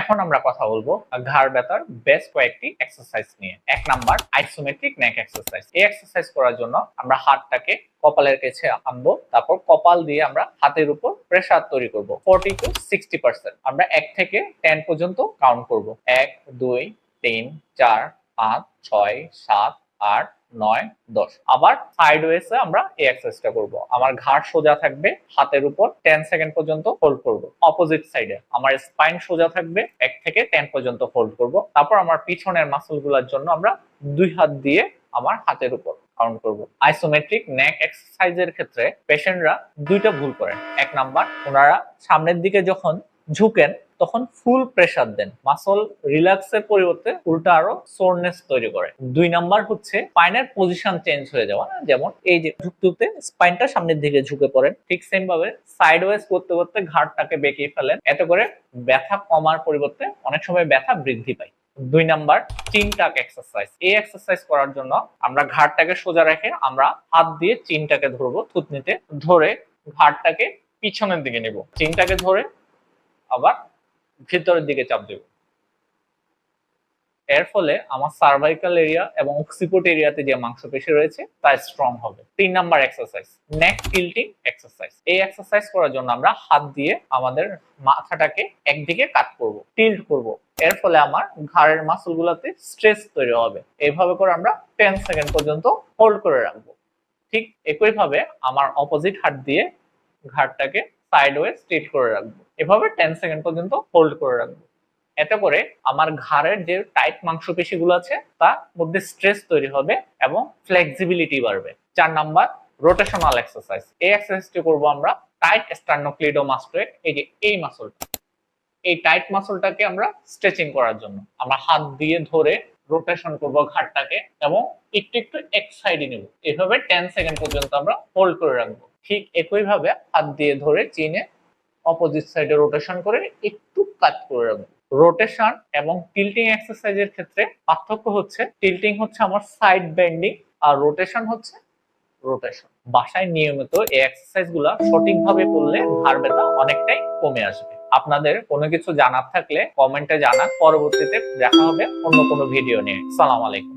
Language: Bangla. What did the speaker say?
এখন আমরা কথা বলব ঘাড় ব্যথার বেশ কয়েকটি এক্সারসাইজ নিয়ে। এক নাম্বার আইসোমেট্রিক নেক এক্সারসাইজ এই এক্সারসাইজ করার জন্য আমরা হাতটাকে কপালের কাছে আনব, তারপর কপাল দিয়ে আমরা হাতের উপর প্রেসার তৈরি করব। ফোরটি টু সিক্সটি পার্সেন্ট আমরা এক থেকে টেন পর্যন্ত কাউন্ট করব। এক, দুই, তিন, চার, পাঁচ, ছয়, সাত, আট নয়, দশ। আবার সাইড ওয়েসে আমরা এই এক্সারসাইজটা করব। আমার ঘাড় সোজা থাকবে হাতের উপর টেন সেকেন্ড পর্যন্ত হোল্ড করব। অপোজিট সাইডে আমার স্পাইন সোজা থাকবে, এক থেকে টেন পর্যন্ত হোল্ড করব। তারপর আমার পিছনের মাসলগুলার জন্য আমরা দুই হাত দিয়ে আমার হাতের উপর কাউন্ট করব। আইসোমেট্রিক নেক এক্সারসাইজের ক্ষেত্রে পেশেন্টরা দুইটা ভুল করেন এক নাম্বার ওনারা সামনের দিকে যখন ঝুঁকেন তখন ফুল প্রেসার দেন। মাসল রিল্যাক্সের পরিবর্তে উল্টা আরও সোরনেস তৈরি করে। দুই নাম্বার হচ্ছে স্পাইনের পজিশন চেঞ্জ হয়ে যাওয়া যেমন এই যে ঝুঁকতে স্পাইনটা সামনের দিকে ঝুঁকে পড়েন ঠিক সেম ভাবে সাইড ওয়েজ করতে করতে ঘাড়টাকে বেঁকিয়ে ফেলেন। এতে করে ব্যথা কমার পরিবর্তে অনেক সময় ব্যথা বৃদ্ধি পায়। দুই নাম্বার চিন টাক এক্সারসাইজ এই এক্সারসাইজ করার জন্য আমরা ঘাড়টাকে সোজা রেখে আমরা হাত দিয়ে চিনটাকে ধরবো, থুতনিতে ধরে ঘাড়টাকে পিছনের দিকে নেব। চিনটাকে ধরে আবার ভিতরের দিকে চাপ দেব। এর ফলে আমার সার্ভাইকাল এরিয়া এবং অক্সিপোট এরিয়াতে যে মাংসপেশি রয়েছে তা স্ট্রং হবে। তিন number exercise neck tilting exercise এই এক্সারসাইজ করার জন্য আমরা হাত দিয়ে আমাদের মাথাটাকে একদিকে কাট করব টিল্ট করব। এর ফলে আমার ঘাড়ের মাসলগুলোতে স্ট্রেস তৈরি হবে। এইভাবে করে আমরা টেন সেকেন্ড পর্যন্ত হোল্ড করে রাখব। ঠিক একইভাবে আমার অপোজিট হাত দিয়ে ঘাড়টাকে সাইড ওয়ে স্ট্রেট করে রাখব। এভাবে টেন সেকেন্ড পর্যন্ত হোল্ড করে রাখব। এতে করে আমার ঘাড়ের যে টাইট মাংসপেশিগুলো আছে, তার মধ্যে স্ট্রেস তৈরি হবে এবং ফ্লেক্সিবিলিটি বাড়বে। চার নাম্বার রোটেশনাল এক্সারসাইজ এই এক্সারসাইজটি করব আমরা টাইট স্টার্নোক্লিডোমাস্টোয়েড এই যে এই মাসলটা এই টাইট মাসলটাকে আমরা স্ট্রেচিং করার জন্য। আমরা হাত দিয়ে ধরে রোটেশন করব ঘাড়টাকে এবং একটু একটু এক সাইডে নেব। এভাবে টেন সেকেন্ড পর্যন্ত আমরা হোল্ড করে রাখব। ঠিক একইভাবে হাত দিয়ে ধরে চিনে অপোজিট সাইডে রোটেশন করে একটু কাট করে রাখব। রোটেশন এবং টিল্টিং এক্সারসাইজের ক্ষেত্রে পার্থক্য হচ্ছে টিল্টিং হচ্ছে আমার সাইড বেন্ডিং আর রোটেশন হচ্ছে রোটেশন বাসায় নিয়মিত এই এক্সারসাইজগুলা সঠিকভাবে করলে ঘাড় ব্যথা অনেকটাই কমে আসবে। আপনাদের কোনো কিছু জানার থাকলে কমেন্টে জানান। পরবর্তীতে দেখা হবে অন্য কোনো ভিডিও নিয়ে। সালাম আলাইকুম।